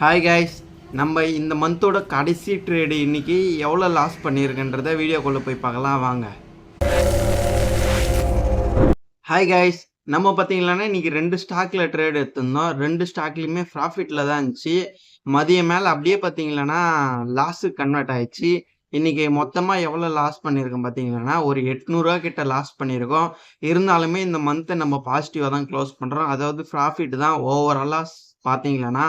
Hi guys நம்ம இந்த மந்தோட கடைசி ட்ரேடு இன்றைக்கி எவ்வளோ லாஸ் பண்ணியிருக்குன்றத வீடியோக்குள்ளே போய் பார்க்கலாம் வாங்க. ஹாய் கைஸ் நம்ம பார்த்தீங்களான்னா இன்னைக்கு ரெண்டு ஸ்டாக்கில் ட்ரேட் எடுத்திருந்தோம். ரெண்டு ஸ்டாக்லேயுமே ப்ராஃபிட்டில் தான் இருந்துச்சு. மதியம் மேலே அப்படியே பார்த்தீங்களான்னா லாஸுக்கு கன்வெர்ட் ஆயிடுச்சு. இன்றைக்கி மொத்தமாக எவ்வளோ லாஸ் பண்ணியிருக்கோம் பார்த்தீங்கன்னா ஒரு எட்நூறுரூவா கிட்ட லாஸ் பண்ணியிருக்கோம் இருந்தாலுமே இந்த மந்த்தை நம்ம பாசிட்டிவாக தான் க்ளோஸ் பண்ணுறோம் அதாவது ப்ராஃபிட் தான் ஓவராலாக பார்த்தீங்களன்னா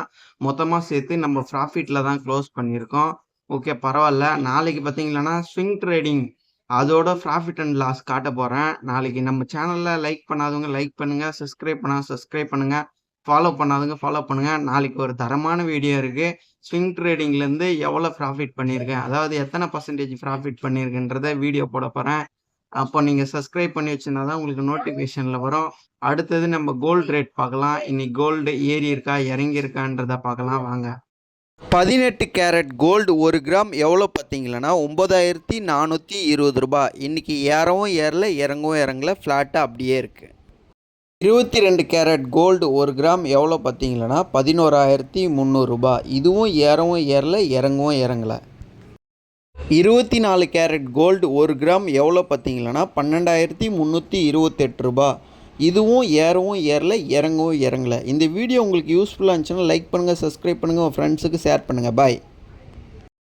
மொத்தமாக சேர்த்து நம்ம ப்ராஃபிட்டில் தான் க்ளோஸ் பண்ணியிருக்கோம். ஓகே பரவாயில்ல. நாளைக்கு பார்த்தீங்களன்னா ஸ்விங் ட்ரேடிங் அதோட ப்ராஃபிட் அண்ட் லாஸ் காட்ட போகிறேன் நாளைக்கு நம்ம சேனலில் லைக் பண்ணாதவங்க லைக் பண்ணுங்கள் சப்ஸ்கிரைப் பண்ணால் சப்ஸ்கிரைப் பண்ணுங்கள் ஃபாலோ பண்ணாதவங்க ஃபாலோ பண்ணுங்கள் நாளைக்கு ஒரு தரமான வீடியோ இருக்குது ஸ்விங் ட்ரேடிங்லேருந்து எவ்வளோ ப்ராஃபிட் பண்ணியிருக்கேன்? அதாவது எத்தனை பர்சன்டேஜ் ப்ராஃபிட் பண்ணியிருக்கேன்றத வீடியோ போட போகிறேன் அப்போ நீங்கள் சப்ஸ்கிரைப் பண்ணி வச்சிருந்தா தான் உங்களுக்கு நோட்டிஃபிகேஷனில் வரும். அடுத்தது நம்ம கோல்டு ரேட் பார்க்கலாம். இன்னைக்கு கோல்டு ஏறி இருக்கா இறங்கி இருக்கான்றத பார்க்கலாம். வாங்க. பதினெட்டு கேரட் கோல்டு ஒரு கிராம் எவ்வளோ பார்த்தீங்களன்னா ஒம்பதாயிரத்தி நானூற்றி இருபது ரூபாய். இன்றைக்கி ஏறவும் ஏறல இறங்கவும் இறங்கல. ஃப்ளாட்டாக அப்படியே இருக்குது இருபத்தி ரெண்டு கேரட் கோல்டு ஒரு கிராம் எவ்வளோ பார்த்தீங்களன்னா பதினோராயிரத்தி முந்நூறுரூபா இதுவும் ஏறவும் ஏறல இறங்கவும் இறங்கலை. இருபத்தி நாலு கேரட் கோல்டு ஒரு கிராம் எவ்வளோ பார்த்தீங்களன்னா பன்னெண்டாயிரத்தி முந்நூற்றி இருபத்தெட்டு ரூபா. இதுவும் ஏறவும் ஏறல இறங்கவும் இறங்கல. இந்த வீடியோ உங்களுக்கு யூஸ்ஃபுல்லாக இருந்துச்சுன்னா லைக் பண்ணுங்கள் சப்ஸ்கிரைப் பண்ணுங்கள் உங்கள் ஃப்ரெண்ட்ஸுக்கு ஷேர் பண்ணுங்கள் பாய்